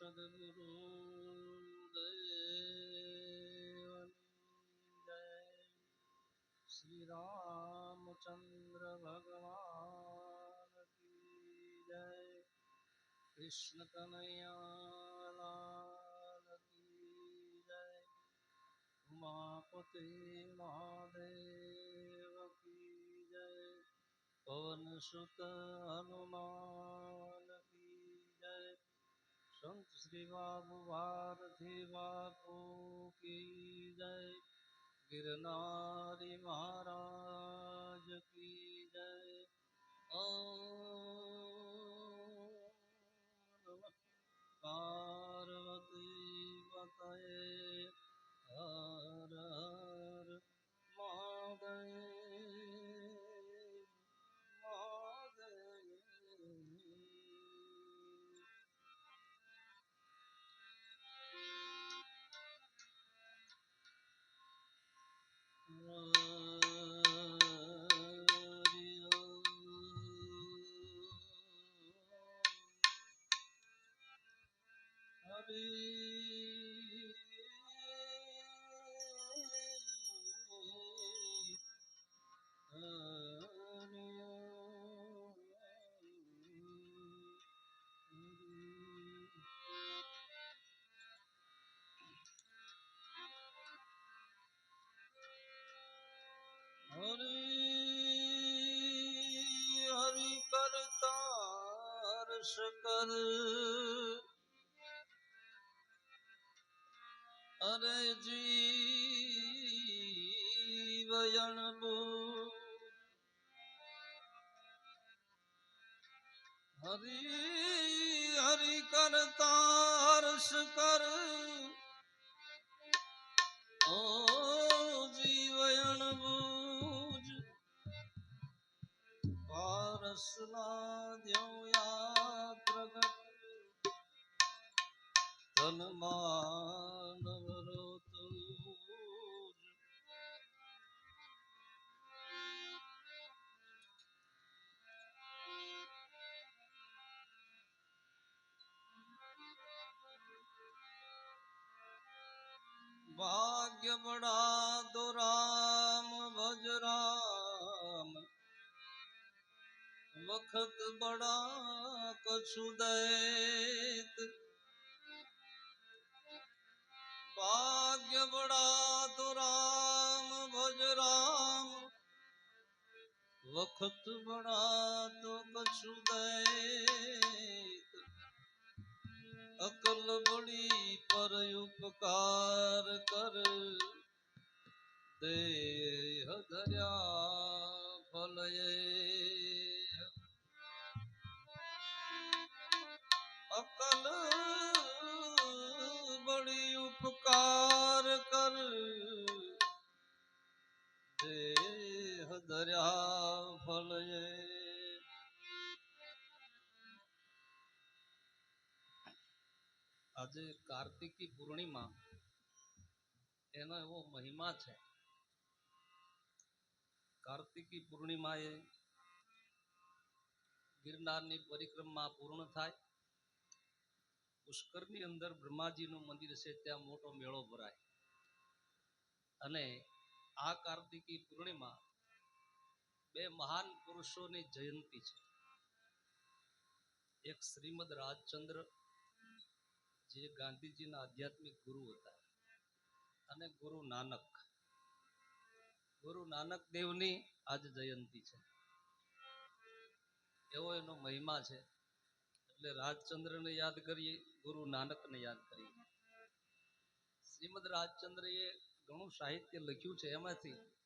સદગુરુ શ્રી રામચંદ્ર ભગવાન કી જય કૃષ્ણ કનૈયા લાલ કી જય ઉમાપતિ મહાદેવ કી જય પવન સુત હનુમાન સંત શ્રી બાબુ ભારતી બાપુ કી જય. ગિરનારી મહારાજ કી જય. પાર્વતી પતયે અરે જીવયણ હરી હરી કરતા હર્ષ કર તુજ ભાગ્ય બડા દો રામ ભજ રામ. વખત બડા કછુ દૈત બડા દો રામ, ભજ રામ. વખત બડા તો કશું દે અકલ બળી પર ઉપકાર કર. દેહ ધર્યા ફલયે અકલ ધર્યા ફલયે આજે કાર્તિકી પૂર્ણિમા એનો એવો મહિમા છે. કાર્તિકી પૂર્ણિમાએ ગિરનારની પરિક્રમા પૂર્ણ થાય. પુષ્કરની અંદર બ્રહ્માજીનું મંદિર છે, ત્યાં મોટો મેળો ભરાય. અને આ કાર્તિકી પૂર્ણિમા બે મહાન પુરુષોની જયંતિ છે. એક શ્રીમદ રાજચંદ્ર, જે ગાંધીજીના આધ્યાત્મિક ગુરુ હતા, અને ગુરુ નાનક. ગુરુ નાનક દેવની આજ જયંતિ છે. એવો એનો મહિમા છે. એટલે રાજચંદ્રને યાદ કરીએ, ગુરુ નાનકને યાદ કરીએ. શ્રીમદ રાજચંદ્રએ ઘણું સાહિત્ય લખ્યું છે એમાંથી.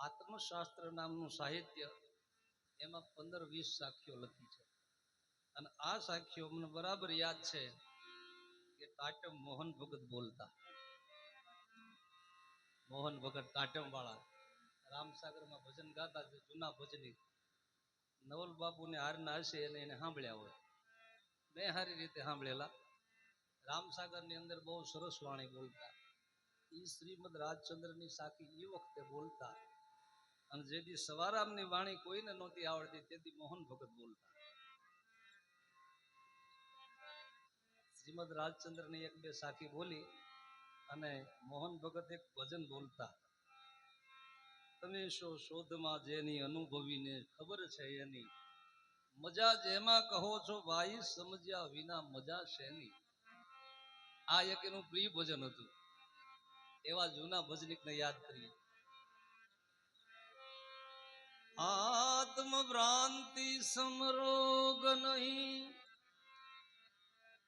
આત્મશાસ્ત્ર નામનું સાહિત્ય એમાં પંદર વીસ સાખીઓ લખી છે. અને આ સાખીઓ મને બરાબર યાદ છે કે તાટમ મોહન ભગત બોલતા. મોહન ભગત તાટમ વાળા રામસાગરમાં ભજન ગાતા છે, જૂના ભજની. નવલ બાપુને હારના હશે એને એને સાંભળ્યા હોય. મેં સારી રીતે સાંભળેલા. રામસાગરની અંદર બહુ સરસ વાણી બોલતા. એ શ્રીમદ રાજચંદ્રની સાખી એ વખતે બોલતા. અને જેથી સવારામની વાણી કોઈને નહોતી આવડતી તેથી મોહન ભગત બોલતા. શ્રીમદ રાજચંદ્રની એક બે સાખી બોલી અને મોહન ભગત એક ભજન બોલતા. તમે શો શોધમાં જેની અનુભવીને ખબર છે એની? મજા જેમાં કહો છો ભાઈ સમજ્યા વિના મજા શેની? આ એક એનું પ્રિય ભજન હતું. એવા જૂના ભજનિકને યાદ કરીએ. ભ્રાંતિ સમરોગ નહીં.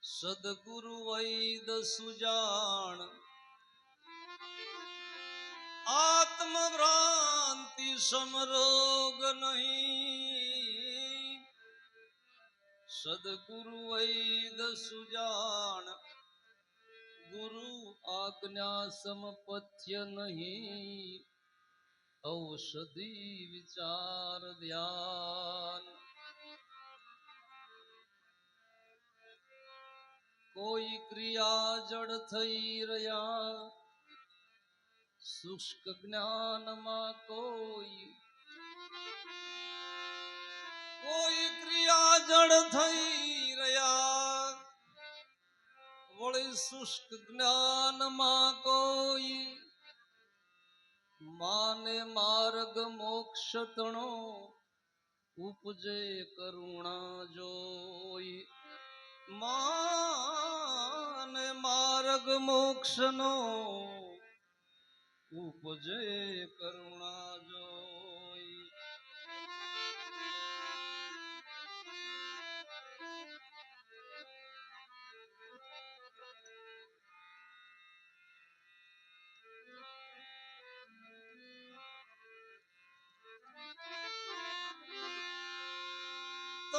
સદગુરુ વૈદ સુજાણ. આત્મ ભ્રાંતિ સમરોગ નહીં. સદગુરુ વૈદ સુજાણ. ગુરુ આજ્ઞા સમપથ્ય નહીં. ઔષધિ વિચાર ધ્યાન કોઈ ક્રિયા જડ થઈ રહ્યા શુષ્ક જ્ઞાનમાં કોઈ કોઈ ક્રિયા જડ થઈ રહ્યા વળી શુષ્ક જ્ઞાનમાં કોઈ માને માર્ગ મોક્ષ તણો ઉપજે કરુણા જોઈ. માને માર્ગ મોક્ષનો ઉપજે કરુણા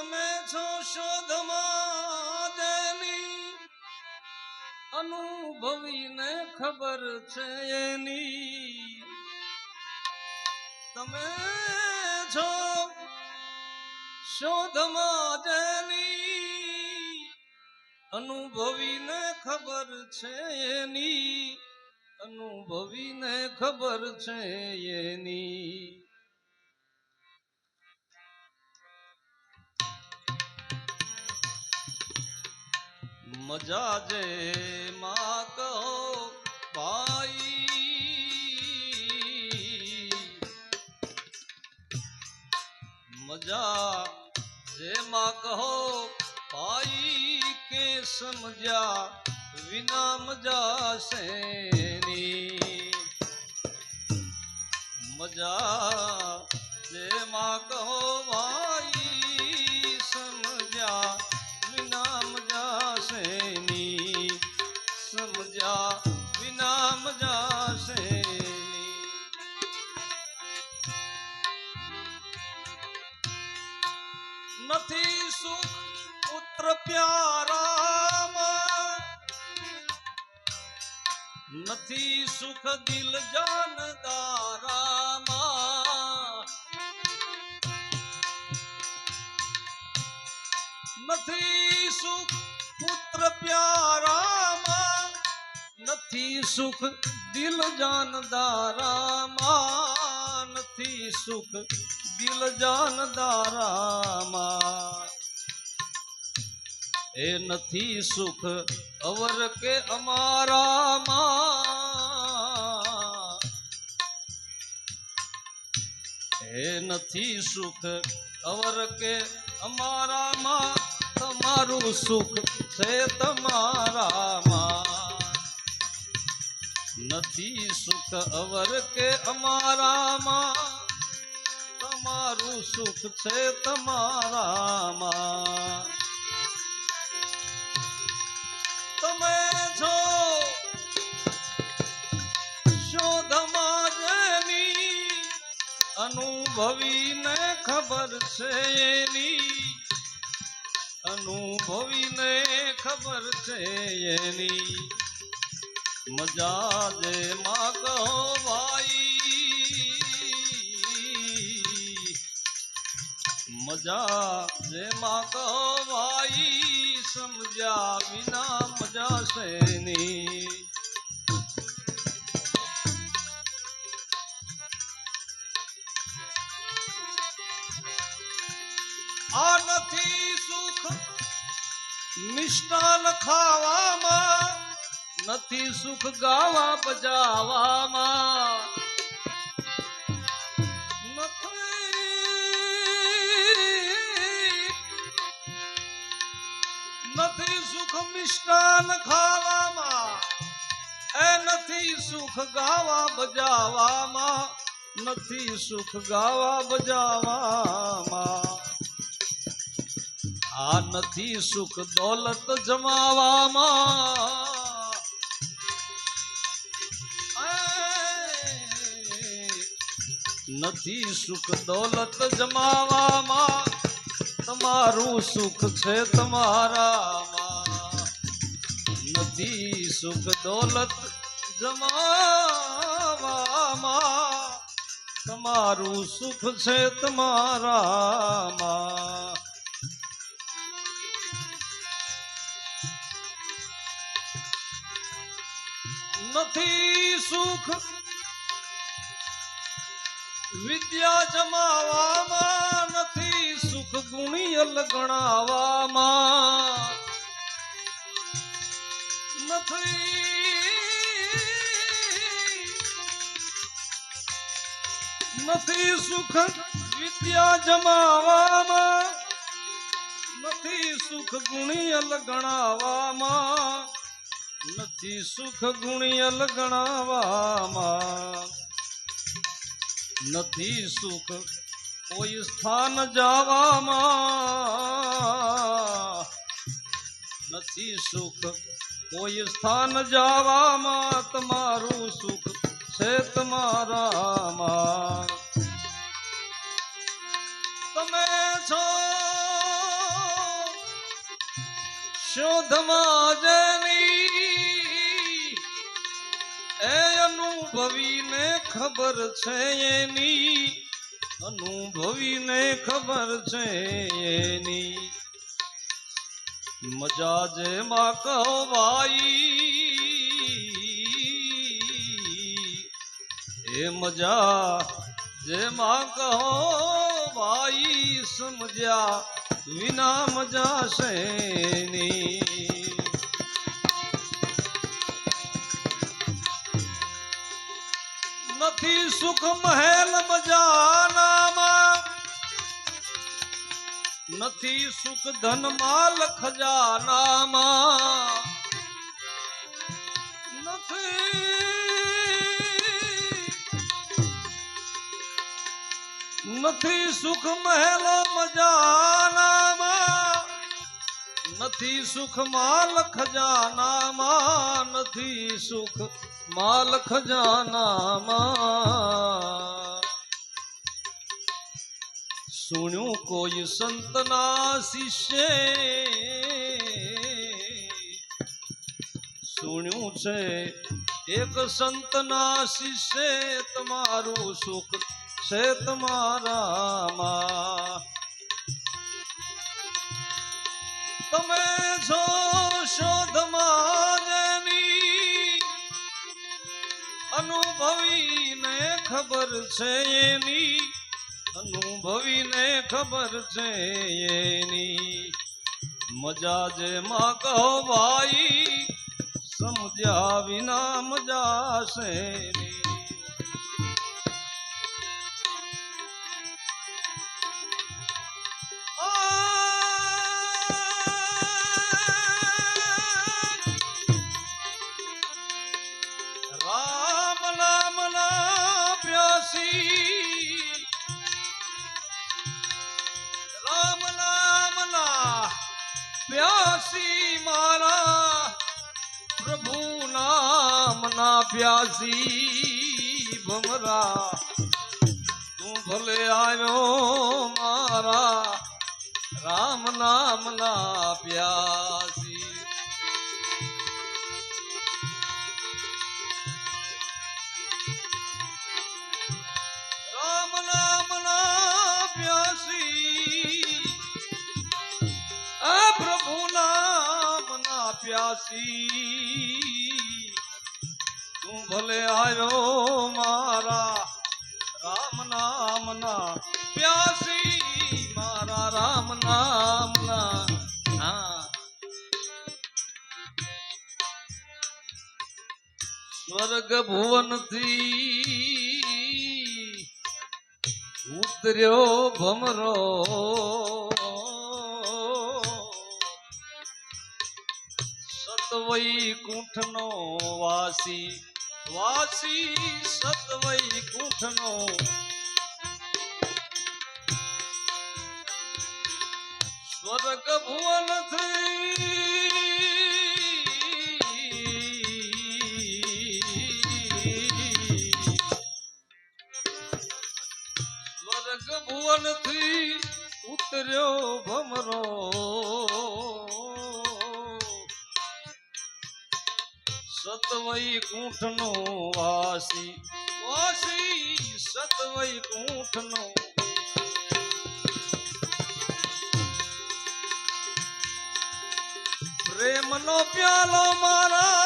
તમે છો શોધમાં જેની અનુભવીને ખબર છે એની. તમે છો શોધમાં જેની અનુભવીને ખબર છે એની. અનુભવીને ખબર છે એની. મજા જે માં કહો, ભાઈ. મજા જે માં કહો, ભાઈ, કે સમજ્યા વિના મજા સેની મજા જે માં કહો, ભાઈ, સમજ્યા શેની? સમજ્યા વિના મજા શેની? નથી સુખ પુત્ર પ્યારામાં. નથી સુખ દિલ જાનદારામાં. પ્યારામાં નથી સુખ, દિલ જાનદારામાં નથી સુખ, દિલ જાનદારામાં. એ નથી સુખ અવર કે અમારામાં. એ નથી સુખ અવર કે અમારામાં, તમારું સુખ છે તમારામાં નથી સુખ અવર કે અમારામાં તમારું સુખ છે તમારામાં તમે છો શોધમાં જેની અનુભવીને ખબર છે એની અનુભવીને ખબર છે એની. મજા જે માગો ભાઈ મજા જે માગો ભાઈ સમજ્યા વિના મજા શેની. મિષ્ટાન ખાવામાં નથી સુખ ગાવા બજાવામાં. નથી સુખ મિષ્ટાન ખાવામાં, એ નથી સુખ ગાવા બજાવામાં, નથી સુખ ગાવા બજાવામાં. આ નથી સુખ દોલત જમાવામાં. નથી સુખ દોલત જમાવામાં. તમારું સુખ છે તમારામાં. નથી સુખ દોલત જમાવામાં. તમારું સુખ છે તમારામાં. નથી સુખ. વિદ્યા જમાવામાં નથી સુખ ગુણિયલ ગણાવામાં. નથી. નથી સુખ વિદ્યા જમાવામાં. નથી સુખ ગુણિયલ ગણાવામાં. નથી સુખ ગુણિયલ ગણાવામાં નથી સુખ કોઈ સ્થાન જવામાં. નથી સુખ કોઈ સ્થાન જવામાં, તમારું સુખ છે તમારામાં. તમે છો શોધમાં જેની અનુભવીને ખબર છે એની, અનુભવીને ખબર છે એની. મજા જેમાં કહો ભાઈ એ મજા જેમાં કહો ભાઈ સમજ્યા વિના મજા શેની. નથી સુખ મહેલ મજાનામાં નથી સુખ ધન માલ ખજાનામાં નથી નથી સુખ મહેલ મજાનામાં નથી સુખ માલ ખજાનામાં નથી સુખ માલ સુણ્યું કોઈ સંતના શિષ્ય? સુણ્યું છે એક સંતના શિષ્ય, તમારું સુખ છે તમારામાં. તમે છો શોધમાં અનુભવીને ખબર છે એની, અનુભવીને ખબર છે એની મજા જેમાં કહો ભાઈ સમજ્યા વિના મજા છે ની. પ્યાસી ભમરા. તું ભલે આવ્યો મારા, રામ નામ ના પ્યાસી રામ નામ ના પ્યાસી આ પ્રભુ નામ ના પ્યાસી ભલે આવ્યો મારા રામ નામના પ્યાસી મારા રામ નામના હા. સ્વર્ગ ભુવનથી ઉતર્યો ભમરો. સતવૈકુંઠ નો વાસી વાસી સતવઈ કુંઠનો. સ્વર્ગ ભુવન સ્વર્ગ ભુવનથી ઉતર્યો ભમરો. સતવઈ કુંઠનો વાસી. વાસી સતવઈ કુંઠનો પ્રેમનો પ્યાલો મારા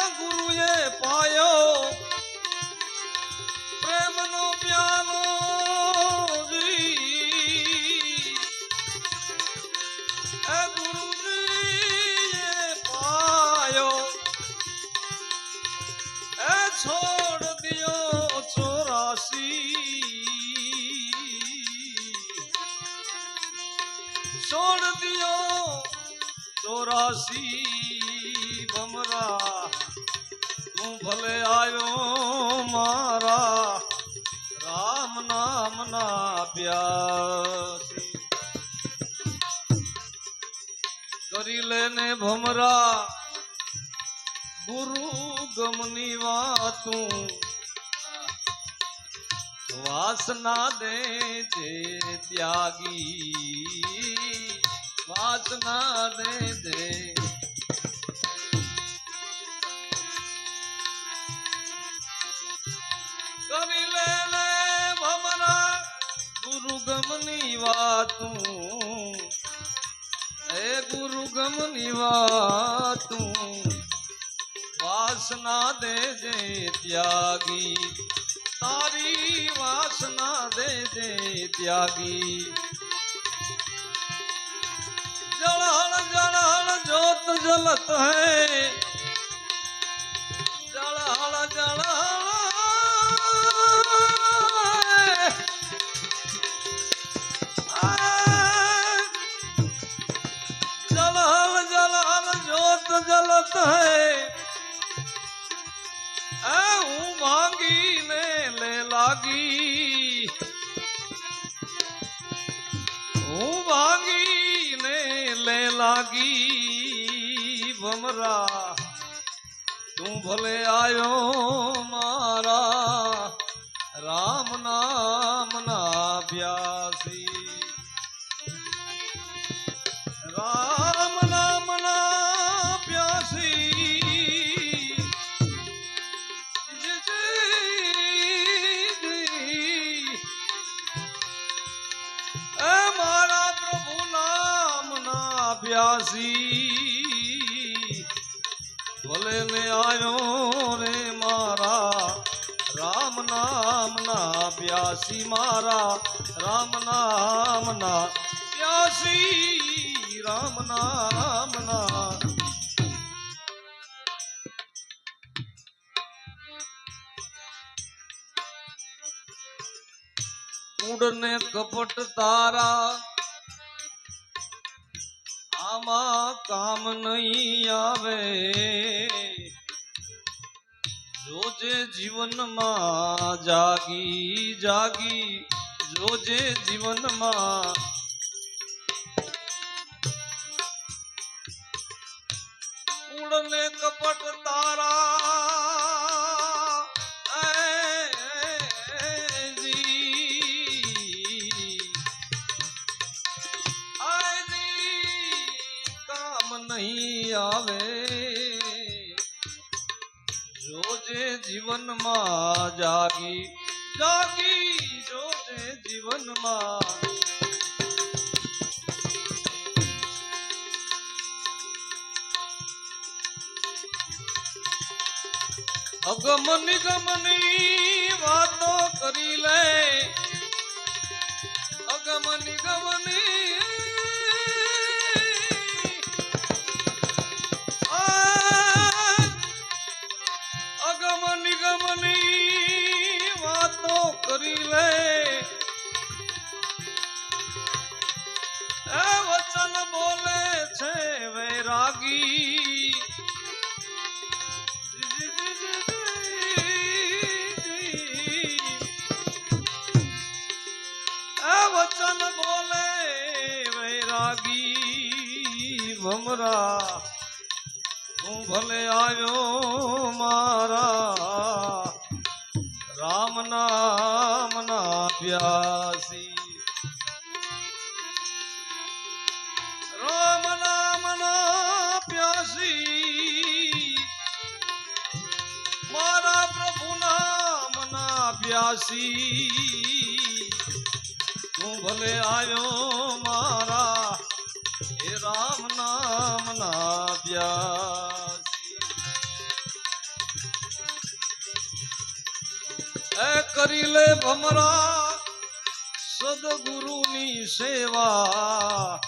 છોડ દિયો ચોરાસી ભમરા. તું ભલે આવ્યો મારા રામ નામ ના પ્યાસી. કરી લેને ભમરા ગુરુ ગમની વાતું. વાસના દે જે ત્યાગી. વાસના દે જે કરી લે લે ભમરા ગુરુ ગમની વાતું. હે ગુરુ ગમની વાતું વાસના દેજે ત્યાગી. તારી વાસના દેજે ત્યાગી જળહળ જળહળ જોત જલત હૈ જળહળ જળહળ આ જલહલ જલહલ જોત જલત હૈ લાગી હું માંગીને લે લાગી ભમરા. તું ભલે આયો મારા રામ નામ ના પ્યાસી નામ ના પ્યાસી રામ નામ ના ઉડને કપટ તારા, આમાં કામ નહીં આવે. જોજે જીવનમાં જાગી જાગી જોજે જીવનમાં ઉડને કપટ તારા કામ નહીં આવે. જોજે જીવનમાં જાગી જાગી જોજે જીવનમાં. અગમ ગમની વાતો કરી લે. અગમ નિગમની તું ભલે આવ્યો એ કરી લે ભમરા સદગુરુની સેવા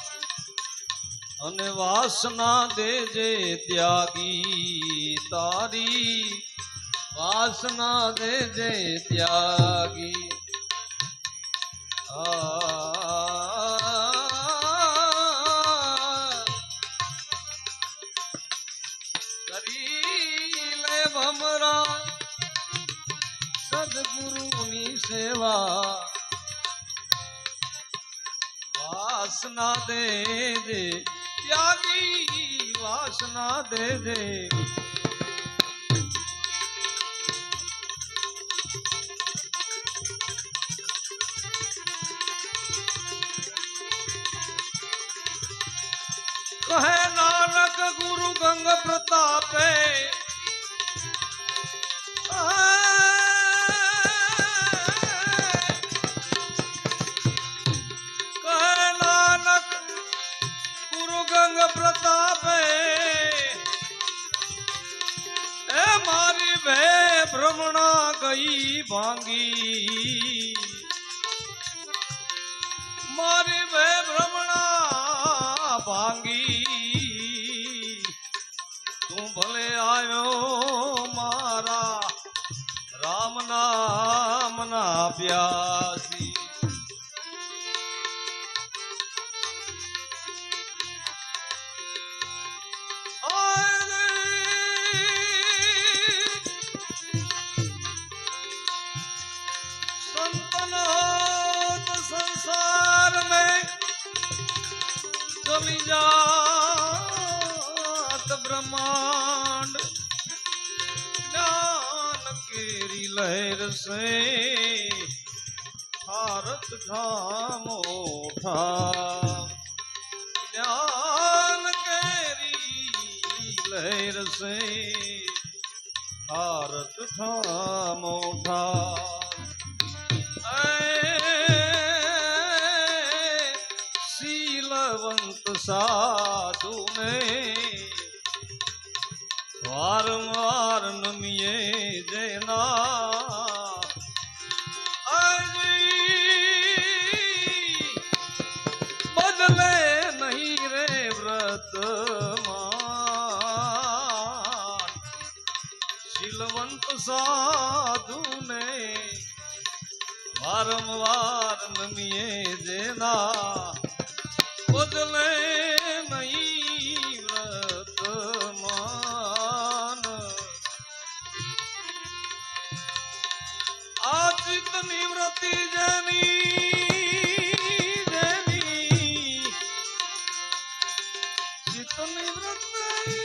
અને વાસના દેજે ત્યાગી તારી. વાસના દેજે ત્યાગી. આ વાસના દેજે ત્યાગી વાસના દેજે કહે નાનક ગુરુ ગંગ પ્રતાપે ગઈ ભાંગી. મારી બે ભ્રમણા ભાંગી. તું ભલે આવ્યો મારા રામ નામ ના પ્યાસી મોઠા જ્ઞાન કેરી લહેરસે ભારત ઠા મોઠા શીલવંત સાધુ ને વારંવાર નમીએ જેના નમીએ જેના બદલે નહીં વ્રતમાન. આ ચિત્તની વ્રતિ જેની જેની ચિત્તની વ્રતિ